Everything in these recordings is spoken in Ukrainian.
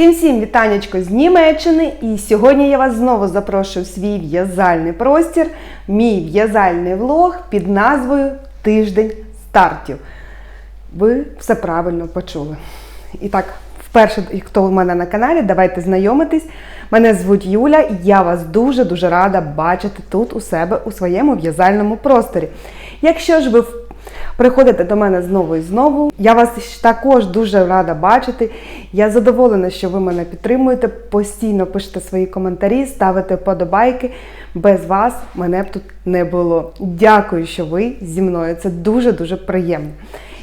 Всім всім вітанечко з Німеччини. І сьогодні я вас знову запрошую в свій в'язальний простір, мій в'язальний влог під назвою Тиждень стартів. Ви все правильно почули. І так, вперше, хто в мене на каналі, давайте знайомитись. Мене звуть Юля, і я вас дуже-дуже рада бачити тут у себе у своєму в'язальному просторі. Якщо ж ви приходите до мене знову і знову, я вас також дуже рада бачити. Я задоволена, що ви мене підтримуєте, постійно пишете свої коментарі, ставите вподобайки. Без вас мене б тут не було. Дякую, що ви зі мною. Це дуже-дуже приємно.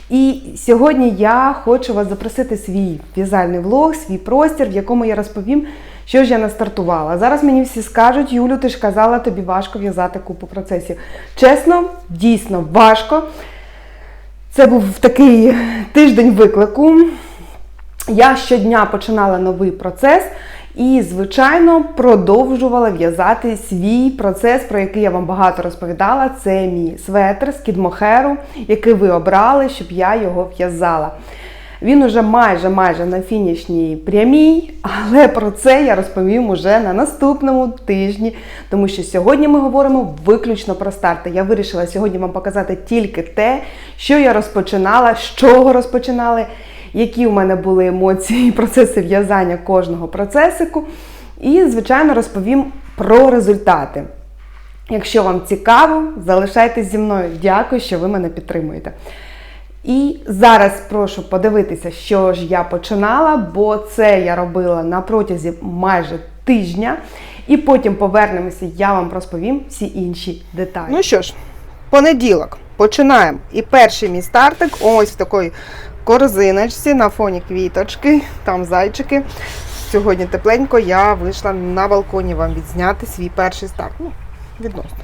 І сьогодні я хочу вас запросити свій в'язальний влог, свій простір, в якому я розповім, що ж я настартувала. Зараз мені всі скажуть, Юлю, ти ж казала, тобі важко в'язати купу процесів. Чесно, дійсно важко. Це був такий тиждень виклику. Я щодня починала новий процес і, звичайно, продовжувала в'язати свій процес, про який я вам багато розповідала. Це мій светр з кідмохеру, який ви обрали, щоб я його в'язала. Він уже майже майже на фінішній прямій, але про це я розповім уже на наступному тижні, тому що сьогодні ми говоримо виключно про старти. Я вирішила сьогодні вам показати тільки те, що я розпочинала, з чого розпочинали, які у мене були емоції і процеси в'язання кожного процесику. І, звичайно, розповім про результати. Якщо вам цікаво, залишайтесь зі мною. Дякую, що ви мене підтримуєте. І зараз прошу подивитися, що ж я починала, бо це я робила на протязі майже тижня. І потім повернемося, я вам розповім всі інші деталі. Ну що ж, понеділок починаємо. І перший мій стартик ось в такій корзиночці на фоні квіточки, там зайчики. Сьогодні тепленько я вийшла на балконі вам відзняти свій перший старт. Ну, відносно.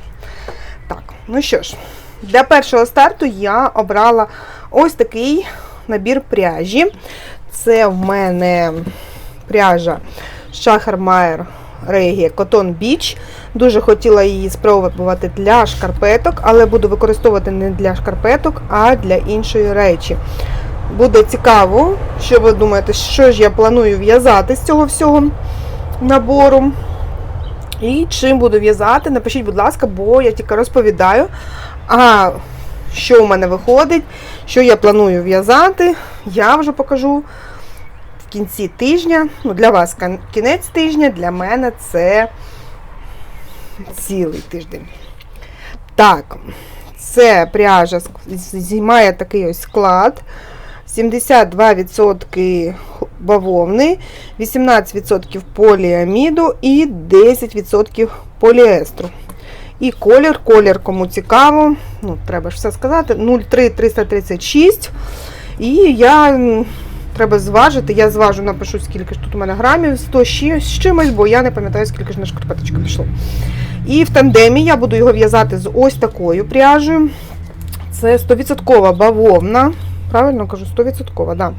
Так, ну що ж, для першого старту я обрала ось такий набір пряжі. Це в мене пряжа Шахермайер Regie Cotton Beach. Дуже хотіла її спробувати для шкарпеток, але буду використовувати не для шкарпеток, а для іншої речі. Буде цікаво, що ви думаєте, що ж я планую в'язати з цього всього набору. І чим буду в'язати, напишіть, будь ласка, бо я тільки розповідаю, а що у мене виходить, що я планую в'язати, я вже покажу в кінці тижня. Ну, для вас кінець тижня, для мене це цілий тиждень. Так, це пряжа займає такий ось склад. 72% бавовни, 18% поліаміду і 10% поліестру. І колір, колір, кому цікаво, ну, треба ж все сказати, 0,336. І я треба зважити, я зважу, напишу, скільки ж тут у мене грамів, 100 з чимось, бо я не пам'ятаю, скільки ж на шкарпеточку пішло. І в тандемі я буду його в'язати з ось такою пряжею. Це 100% бавовна. Правильно кажу, 100%, да.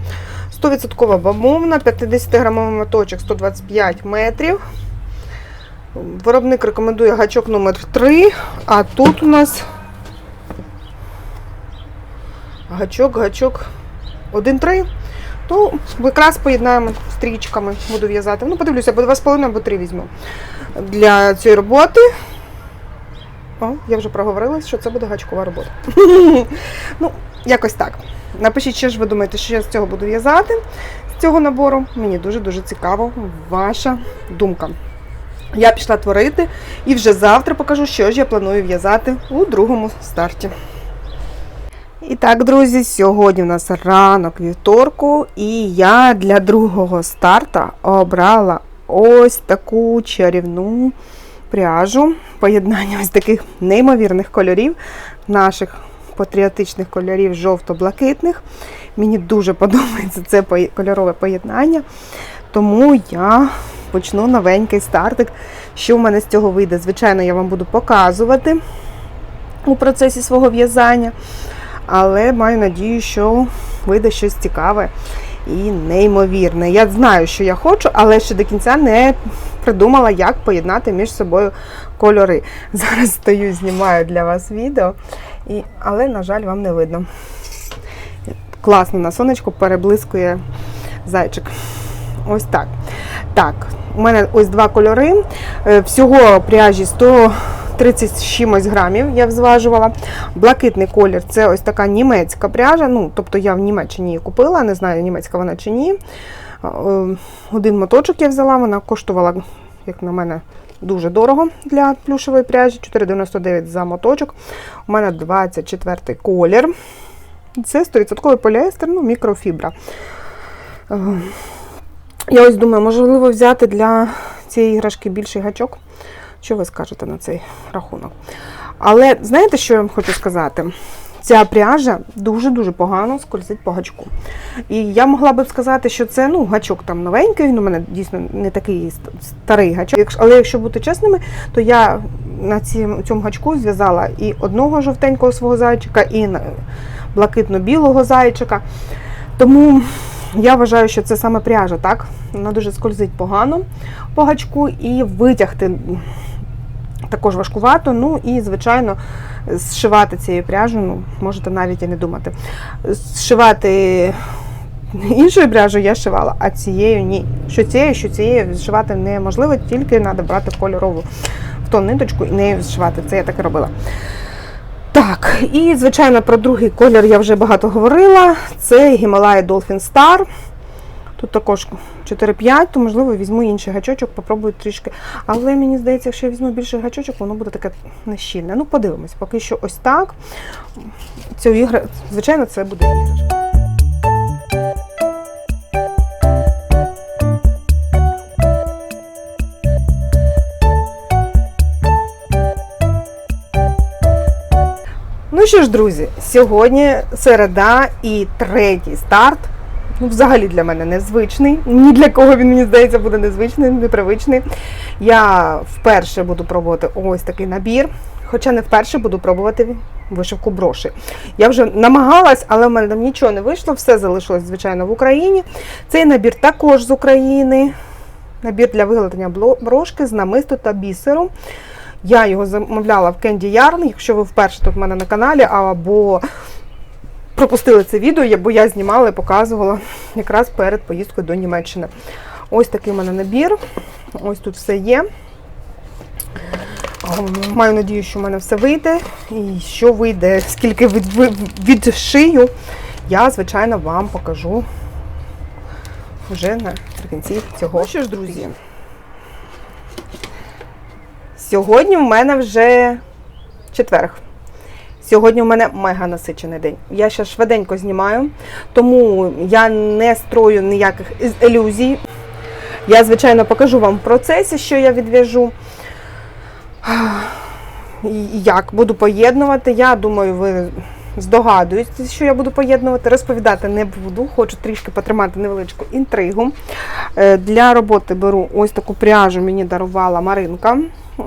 100% бавовна, 50-грамовий моточок 125 метрів. Виробник рекомендує гачок номер 3, а тут у нас гачок, гачок 1-3. То якраз поєднаємо стрічками, буду в'язати. Ну, подивлюся, або 2,5 або 3 візьму. Для цієї роботи. О, я вже проговорилась, що це буде гачкова робота. ну, якось так. Напишіть, що ж ви думаєте, що я з цього буду в'язати з цього набору. Мені дуже-дуже цікаво ваша думка. Я пішла творити і вже завтра покажу, що ж я планую в'язати у другому старті. І так, друзі, сьогодні у нас ранок вівторку, і я для другого старта обрала ось таку чарівну пряжу. Поєднання ось таких неймовірних кольорів, наших патріотичних кольорів жовто-блакитних. Мені дуже подобається це кольорове поєднання. Тому я почну новенький стартик. Що в мене з цього вийде? Звичайно, я вам буду показувати у процесі свого в'язання. Але маю надію, що вийде щось цікаве і неймовірне. Я знаю, що я хочу, але ще до кінця не придумала, як поєднати між собою кольори. Зараз стою, знімаю для вас відео, і, але, на жаль, вам не видно. Класно на сонечку переблискує зайчик. Ось так. Так, у мене ось два кольори. Е, Всього пряжі 130 чимось грамів я зважувала. Блакитний колір це ось така німецька пряжа. Ну, тобто я в Німеччині її купила, не знаю, німецька вона чи ні. Е, Один моточок я взяла, вона коштувала, як на мене, дуже дорого для плюшевої пряжі. 4,99 за моточок. У мене 24 колір. Це 100% поліестер, ну, мікрофібра. Е, Я ось думаю, можливо, взяти для цієї іграшки більший гачок. Що ви скажете на цей рахунок? Але знаєте, що я вам хочу сказати? Ця пряжа дуже-дуже погано скользить по гачку. І я могла би сказати, що це ну, гачок там новенький, він у мене дійсно не такий старий гачок. Але якщо бути чесними, то я на цьому гачку зв'язала і одного жовтенького свого зайчика, і блакитно-білого зайчика. Тому я вважаю, що це саме пряжа, так? Вона дуже скользить погано по гачку і витягти також важкувато. Ну і, звичайно, зшивати цією пряжу, ну, можете навіть і не думати. Зшивати іншою пряжею я шивала, а цією ні. Що цією, що цією зшивати неможливо, тільки треба брати кольорову в ту ниточку і нею зшивати. Це я так і робила. Так, і звичайно про другий колір я вже багато говорила. Це Himalaya Dolphin Star. Тут також 4-5, то можливо візьму інший гачочок, попробую трішки. Але мені здається, якщо я візьму більший гачочок, воно буде таке нещільне. Ну, подивимось, поки що ось так. Цю ігра, звичайно, це буде іграшка. Ну що ж, друзі, сьогодні середа і третій старт. Ну, взагалі для мене незвичний. Ні для кого він, мені здається, буде незвичний, непривичний. Я вперше буду пробувати ось такий набір. Хоча не вперше буду пробувати вишивку броші. Я вже намагалась, але в мене там нічого не вийшло, все залишилось, звичайно, в Україні. Цей набір також з України. Набір для виготовлення брошки з намисту та бісеру. Я його замовляла в Candy Yarn, якщо ви вперше тут в мене на каналі, або пропустили це відео, бо я знімала і показувала якраз перед поїздкою до Німеччини. Ось такий в мене набір. Ось тут все є. Маю надію, що в мене все вийде. І що вийде, скільки від, від- відшию, я, звичайно, вам покажу вже наприкінці цього. Ну що ж, друзі, Сьогодні в мене вже четверг. Сьогодні в мене мега насичений день. Я ще швиденько знімаю, тому я не строю ніяких ілюзій. Я, звичайно, покажу вам в процесі, що я відв'яжу. Як буду поєднувати. Я думаю, ви здогадуєтесь, що я буду поєднувати. Розповідати не буду, хочу трішки потримати невеличку інтригу. Е, Для роботи беру ось таку пряжу, мені дарувала Маринка,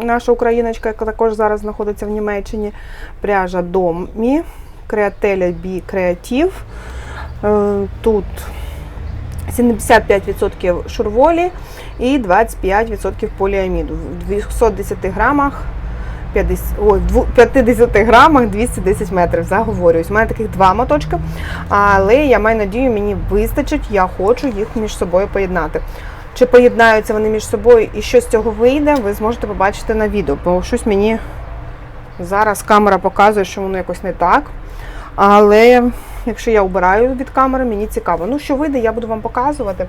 наша україночка, яка також зараз знаходиться в Німеччині. Пряжа Домі, Createlia B Creative. Е, Тут 75% шурволі і 25% поліаміду. В 210 грамах 50, ой, в 50 грамах 210 метрів. Заговорююсь. У мене таких два моточки, але я маю надію, мені вистачить, я хочу їх між собою поєднати. Чи поєднаються вони між собою і що з цього вийде, ви зможете побачити на відео, бо щось мені зараз камера показує, що воно якось не так. Але якщо я обираю від камери, мені цікаво. Ну, що вийде, я буду вам показувати.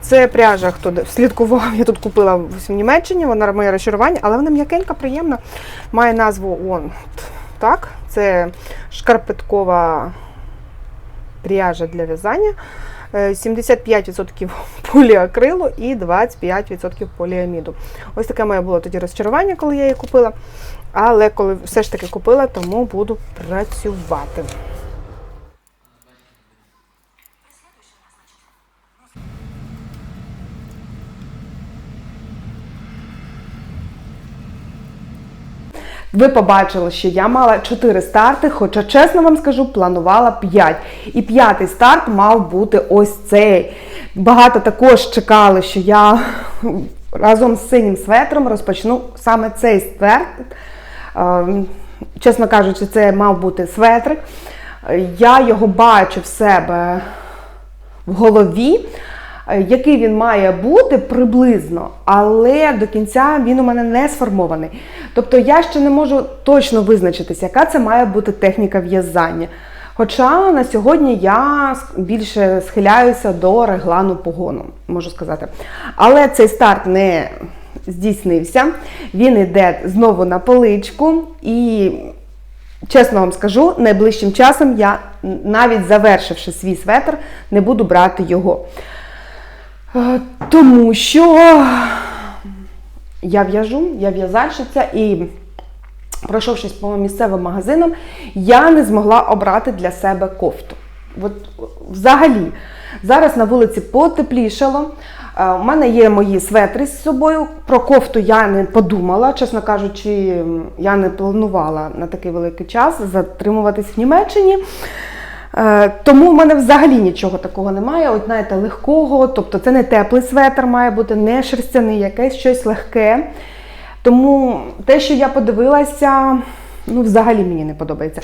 Це пряжа, хто слідкував, я тут купила в Німеччині, вона моє розчарування, але вона м'якенька, приємна. Має назву он. Так, це шкарпеткова пряжа для в'язання. Е, 75% поліакрилу і 25% поліаміду. Ось таке моє було тоді розчарування, коли я її купила. Але коли все ж таки купила, тому буду працювати. Ви побачили, що я мала 4 старти, хоча, чесно вам скажу, планувала 5. І п'ятий старт мав бути ось цей. Багато також чекали, що я разом з синім светром розпочну саме цей светр. Ем, Чесно кажучи, це мав бути светрик. Я його бачу в себе в голові. Е, який він має бути приблизно, але до кінця він у мене не сформований. Тобто я ще не можу точно визначитися, яка це має бути техніка в'язання. Хоча на сьогодні я більше схиляюся до реглану погону, можу сказати. Але цей старт не здійснився. Він йде знову на поличку і. Чесно вам скажу, найближчим часом я, навіть завершивши свій светр, не буду брати його. Е, Тому що я в'яжу, я в'язальщиця і, пройшовшись по місцевим магазинам, я не змогла обрати для себе кофту. От взагалі, зараз на вулиці потеплішало. Е, У мене є мої светри з собою. Про кофту я не подумала, чесно кажучи, я не планувала на такий великий час затримуватись в Німеччині. Е, Тому в мене взагалі нічого такого немає. От знаєте, легкого, тобто це не теплий светр має бути, не шерстяний, якесь щось легке. Тому те, що я подивилася, ну взагалі мені не подобається.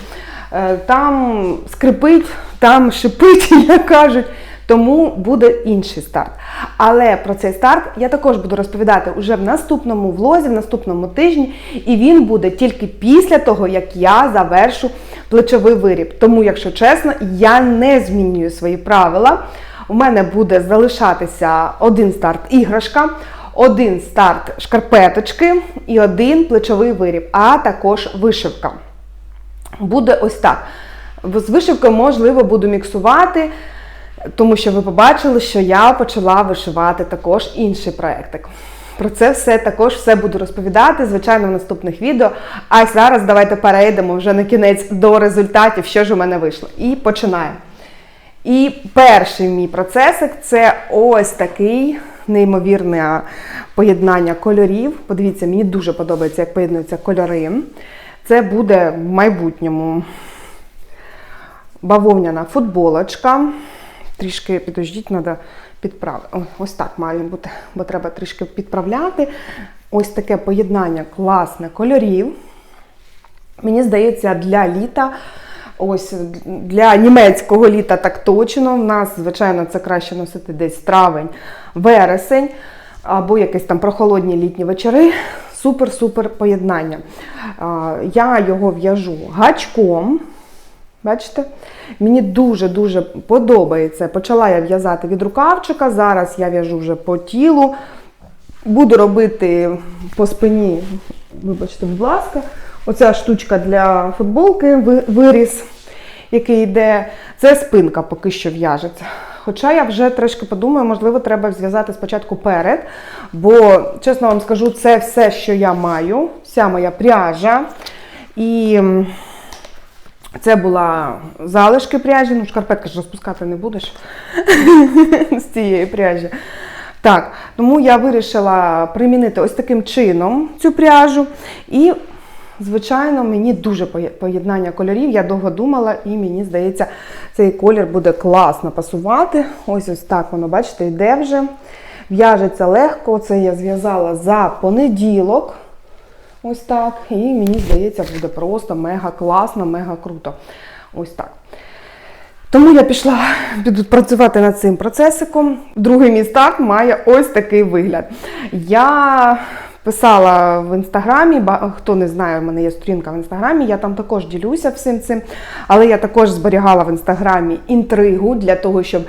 Е, Там скрипить, там шипить, як кажуть. Тому буде інший старт. Але про цей старт я також буду розповідати уже в наступному влозі, в наступному тижні, і він буде тільки після того, як я завершу плечовий виріб. Тому, якщо чесно, я не змінюю свої правила. У мене буде залишатися один старт іграшка, один старт шкарпеточки і один плечовий виріб, а також вишивка. Буде ось так. З вишивкою, можливо, буду міксувати. Тому що ви побачили, що я почала вишивати також інший проєктик. Про це все також все буду розповідати, звичайно, в наступних відео. А зараз давайте перейдемо вже на кінець до результатів, що ж у мене вийшло. І починаємо. І перший мій процесик це ось такий неймовірне поєднання кольорів. Подивіться, мені дуже подобається, як поєднуються кольори. Це буде в майбутньому бавовняна футболочка. Трішки підождіть, треба підправити. Ось так має бути, бо треба трішки підправляти. Ось таке поєднання класне кольорів. Мені здається, для літа, ось для німецького літа так точно. У нас, звичайно, це краще носити десь травень, вересень, або якісь там прохолодні літні вечори. Супер-супер поєднання. Я його в'яжу гачком. Бачите? Мені дуже-дуже подобається. Почала я в'язати від рукавчика, зараз я в'яжу вже по тілу. Буду робити по спині, вибачте, будь ласка, оця штучка для футболки, виріс, який йде. Це спинка поки що в'яжеться. Хоча я вже трошки подумаю, можливо, треба зв'язати спочатку перед, бо, чесно вам скажу, це все, що я маю, вся моя пряжа. І це була залишки пряжі, ну шкарпетки ж розпускати не будеш з цієї пряжі. Так, тому я вирішила примінити ось таким чином цю пряжу. І, звичайно, мені дуже поєднання кольорів. Я довго думала, і мені здається, цей колір буде класно пасувати. Ось ось так воно, бачите, йде вже. В'яжеться легко. Це я зв'язала за понеділок. Ось так. І мені здається, буде просто мега класно, мега круто. Ось так. Тому я пішла працювати над цим процесиком. Другий мій старт має ось такий вигляд. Я писала в інстаграмі, хто не знає, в мене є сторінка в інстаграмі, я там також ділюся всім цим. Але я також зберігала в інстаграмі інтригу для того, щоб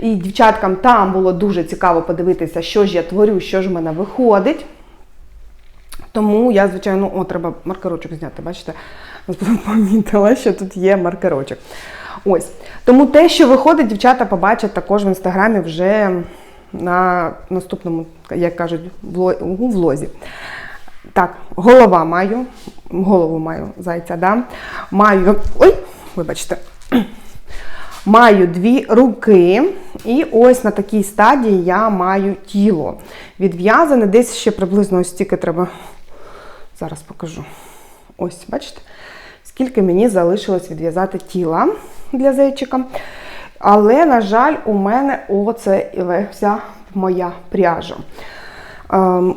і дівчаткам там було дуже цікаво подивитися, що ж я творю, що ж в мене виходить. Тому я, звичайно, о, треба маркерочок зняти, бачите? Помітила, що тут є маркерочок. Ось. Тому те, що виходить, дівчата побачать також в інстаграмі вже на наступному, як кажуть, влозі. Так, голова маю, голову маю зайця, да? Маю. Ой, вибачте. Маю дві руки, і ось на такій стадії я маю тіло. Відв'язане, десь ще приблизно ось стільки треба. Зараз покажу. Ось, бачите, скільки мені залишилось відв'язати тіла для зайчика. Але, на жаль, у мене оце вся моя пряжа. Ем,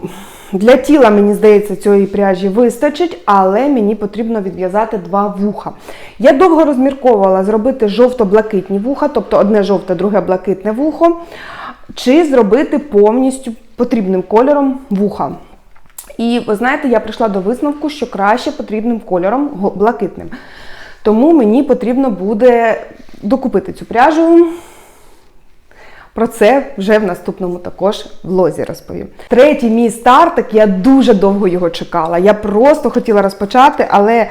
для тіла, мені здається, цієї пряжі вистачить, але мені потрібно відв'язати два вуха. Я довго розмірковувала зробити жовто-блакитні вуха, тобто одне жовте, друге блакитне вухо. чи зробити повністю потрібним кольором вуха. І ви знаєте, я прийшла до висновку, що краще потрібним кольором блакитним. Тому мені потрібно буде докупити цю пряжу. Про це вже в наступному також влозі розповім. Третій мій стартик, я дуже довго його чекала. Я просто хотіла розпочати, але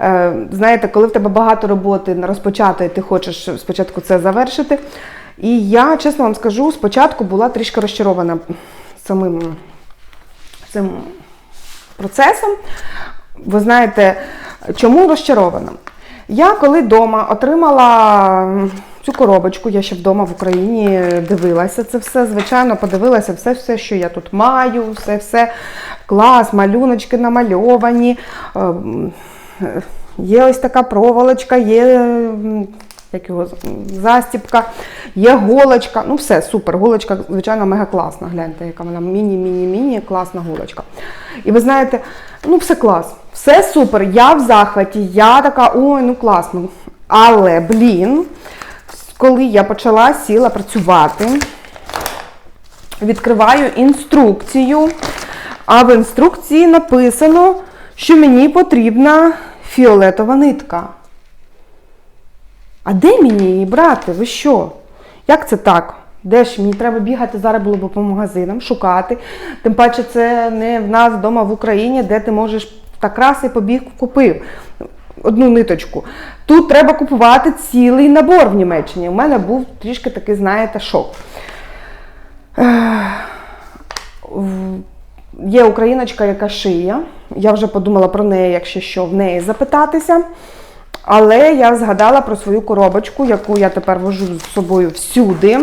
е, знаєте, коли в тебе багато роботи розпочати, ти хочеш спочатку це завершити. І я, чесно вам скажу, спочатку була трішки розчарована самим цим процесом. Ви знаєте, чому розчарована? Я коли вдома отримала цю коробочку, я ще вдома в Україні дивилася це все, звичайно, подивилася все, все, що я тут маю, все, все клас, малюночки намальовані. ем, е, Є ось така проволочка, є як його, застіпка, є голочка. Ну, все, супер. Голочка, звичайно, мега класна. Гляньте, яка вона міні-міні-міні, класна голочка. І ви знаєте, ну все клас, все супер. Я в захваті, я така, ой, ну класно. Але, блін, коли я почала сіла працювати, відкриваю інструкцію, а в інструкції написано, що мені потрібна фіолетова нитка. А де мені її брати? Ви що? Як це так? Де ж мені треба бігати зараз було б по магазинам, шукати. Тим паче, це не в нас вдома в Україні, де ти можеш так раз і побіг купив одну ниточку. Тут треба купувати цілий набор в Німеччині. У мене був трішки такий, знаєте, шок. Є україночка, яка шиє. Я вже подумала про неї, якщо що, в неї запитатися. Але я згадала про свою коробочку, яку я тепер вожу з собою всюди.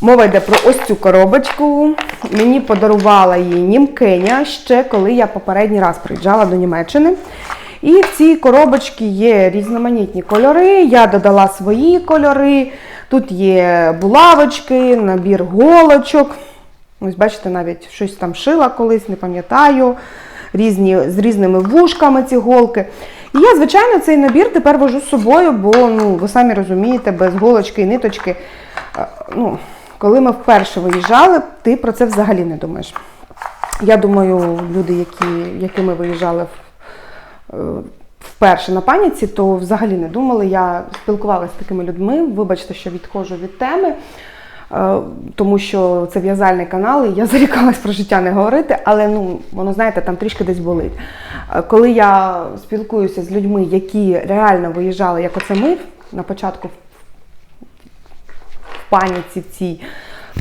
Мова йде про ось цю коробочку. Мені подарувала її Німкеня ще коли я попередній раз приїжджала до Німеччини. І в цій коробочці є різноманітні кольори. Я додала свої кольори. Тут є булавочки, набір голочок. Ось бачите, навіть щось там шила колись, не пам'ятаю. Різні, з різними вушками ці голки. І я, звичайно, цей набір тепер вожу з собою, бо ну, ви самі розумієте, без голочки і ниточки. е, Ну, коли ми вперше виїжджали, ти про це взагалі не думаєш. Я думаю, люди, які, які ми виїжджали е, вперше на паніці, то взагалі не думали. Я спілкувалася з такими людьми. Вибачте, що відходжу від теми, тому що це в'язальний канал, і я зарікалась про життя не говорити, але ну, воно, знаєте, там трішки десь болить. Е, Коли я спілкуюся з людьми, які реально виїжджали, як оце ми на початку в паніці в цій,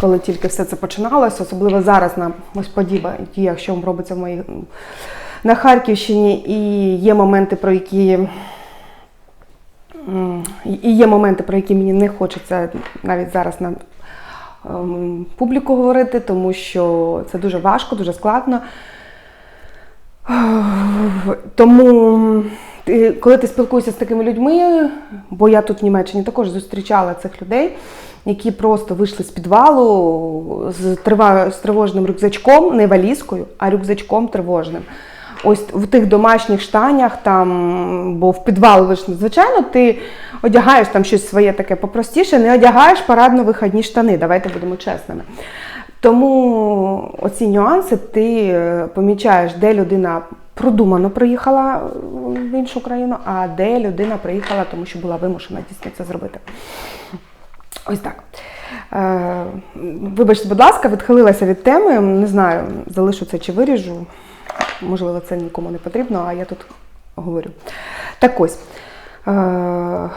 коли тільки все це починалося, особливо зараз на ось подіях, що робиться в моїй на Харківщині, і є моменти, про які і є моменти, про які мені не хочеться навіть зараз на ем, публіку говорити, тому що це дуже важко, дуже складно. Тому, коли ти спілкуєшся з такими людьми, бо я тут в Німеччині також зустрічала цих людей, які просто вийшли з підвалу з тривожним рюкзачком, не валізкою, а рюкзачком тривожним. Ось в тих домашніх штанях, там, бо в підвал вийшли. Звичайно, ти одягаєш там щось своє таке попростіше, не одягаєш парадно-вихідні штани, давайте будемо чесними. Тому оці нюанси ти е, помічаєш, де людина продумано приїхала е, в іншу країну, а де людина приїхала, тому що була вимушена дійсно це зробити. Ось так. Е, вибачте, будь ласка, відхилилася від теми. Не знаю, залишу це чи виріжу. Можливо, це нікому не потрібно, а я тут говорю. Так ось. Е,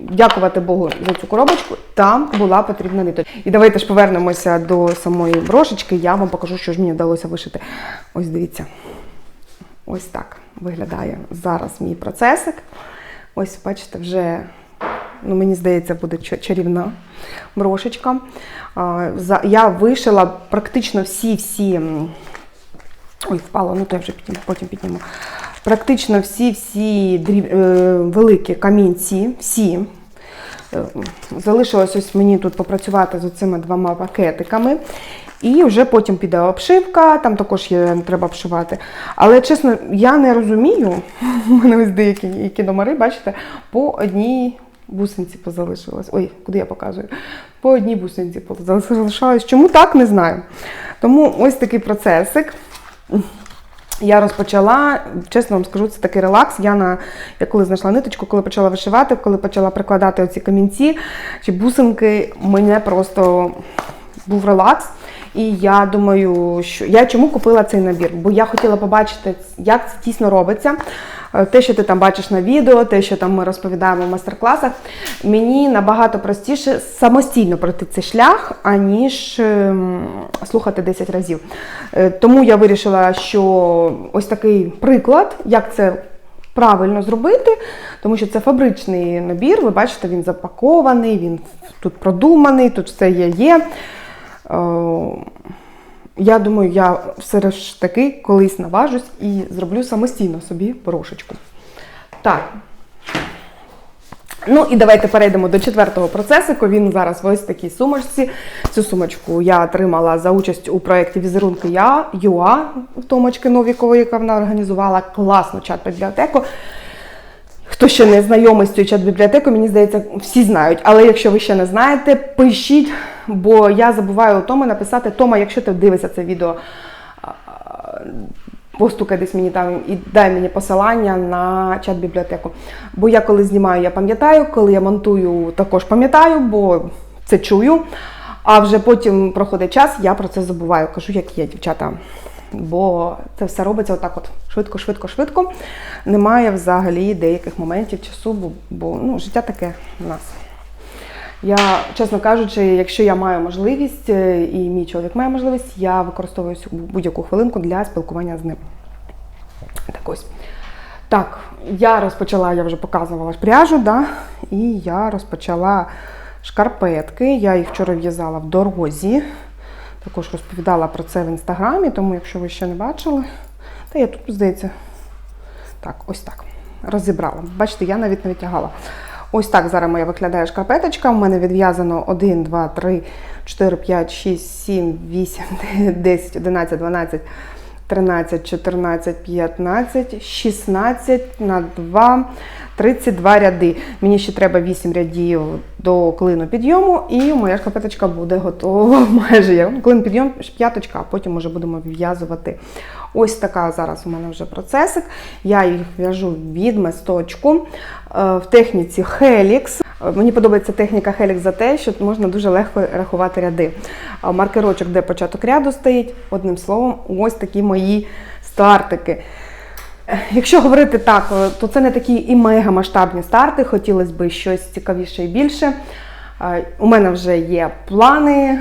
дякувати Богу за цю коробочку. Там була потрібна ниточка. І давайте ж повернемося до самої брошечки. Я вам покажу, що ж мені вдалося вишити. Ось дивіться. Ось так виглядає зараз мій процесик. Ось, бачите, вже, ну, мені здається, буде чарівна брошечка. Я вишила практично всі-всі. Ой, впало, ну то я вже підніму, потім підніму. Практично всі-всі дріб... е, великі камінці, всі. Е, Залишилось ось мені тут попрацювати з цими двома пакетиками. І вже потім піде обшивка, там також є, треба обшивати. Але чесно, я не розумію, у мене ось деякі які номери, бачите, по одній бусинці позалишилось. Ой, куди я показую? По одній бусинці залишалось. Чому так, не знаю. Тому ось такий процесик. Я розпочала, чесно вам скажу, це такий релакс. Я на я коли знайшла ниточку, коли почала вишивати, коли почала прикладати оці камінці чи бусинки, мене просто був релакс. І я думаю, що я чому купила цей набір? Бо я хотіла побачити, як це дійсно робиться. Е, Те, що ти там бачиш на відео, те, що там ми розповідаємо в майстер-класах, мені набагато простіше самостійно пройти цей шлях, аніж ем, слухати 10 разів. Е, Тому я вирішила, що ось такий приклад, як це правильно зробити, тому що це фабричний набір. Ви бачите, він запакований, він тут продуманий, тут все є. є. Е, Я думаю, я все ж таки колись наважусь і зроблю самостійно собі порошечку. Так. Ну і давайте перейдемо до четвертого процесику. Він зараз в ось такій сумочці. Цю сумочку я отримала за участь у проєкті Візерунки Я ЮА Томочки Новікової, яка вона організувала класну чат-бібліотеку. Хто ще не знайомий з цією чат-бібліотекою, мені здається, всі знають. Але якщо ви ще не знаєте, пишіть, бо я забуваю у Тома написати. Тома, якщо ти дивишся це відео, постукай десь мені там і дай мені посилання на чат-бібліотеку. Бо я коли знімаю, я пам'ятаю, коли я монтую, також пам'ятаю, бо це чую. А вже потім проходить час, я про це забуваю. Кажу, як є, дівчата. Бо це все робиться отак от швидко, швидко, швидко. Немає взагалі деяких моментів часу, бо, бо ну, життя таке в нас. Я, чесно кажучи, якщо я маю можливість е, і мій чоловік має можливість, я використовую будь-яку хвилинку для спілкування з ним. Так ось. Так, я розпочала, я вже показувала пряжу, да? і я розпочала шкарпетки. Я їх вчора в'язала в дорозі. Також розповідала про це в інстаграмі, тому якщо ви ще не бачили, та я тут, здається, так, ось так. Розібрала. Бачите, я навіть не витягала. Ось так зараз моя виглядає шкарпеточка. У мене відв'язано 1, 2, 3, 4, 5, 6, 7, 8, 10, 11, 12, 13, 14, 15, 16 на 2, 32 ряди. Мені ще треба 8 рядів до клину підйому, і моя шкарпеточка буде готова майже. Клин підйом, п'яточка, а потім вже будемо в'язувати. Ось така зараз у мене вже процесик. Я їх в'яжу від мисточку е, в техніці Helix. Е, Мені подобається техніка Helix за те, що можна дуже легко рахувати ряди. Маркерочок, де початок ряду стоїть, одним словом, ось такі мої стартики. Е, Якщо говорити так, е, то це не такі і мега масштабні старти. Хотілося б щось цікавіше і більше. У мене вже є плани.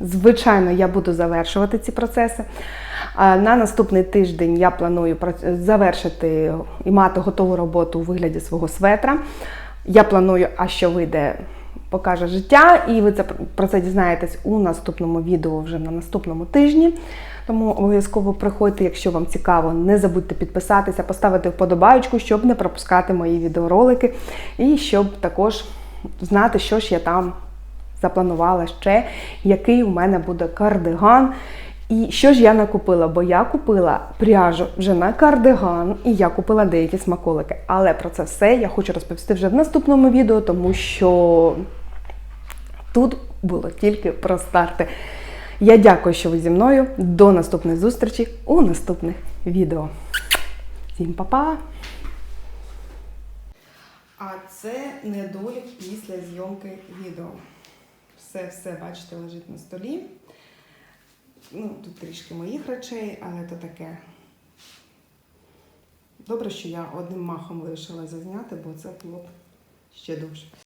Звичайно, я буду завершувати ці процеси. На наступний тиждень я планую завершити і мати готову роботу у вигляді свого светра. Я планую, а що вийде, покаже життя, і ви це про це дізнаєтесь у наступному відео вже на наступному тижні. Тому обов'язково приходьте, якщо вам цікаво, не забудьте підписатися, поставити вподобайку, щоб не пропускати мої відеоролики, і щоб також знати, що ж я там запланувала ще, який у мене буде кардиган. І що ж я накупила? Бо я купила пряжу вже на кардиган, і я купила деякі смаколики. Але про це все я хочу розповісти вже в наступному відео, тому що тут було тільки про старти. Я дякую, що ви зі мною. До наступних зустрічей у наступних відео. Всім па-па! А це недолік після зйомки відео. Все, все, бачите, лежить на столі. Ну, тут трішки моїх речей, але то таке. Добре, що я одним махом вирішила зазняти, бо це було б ще довше.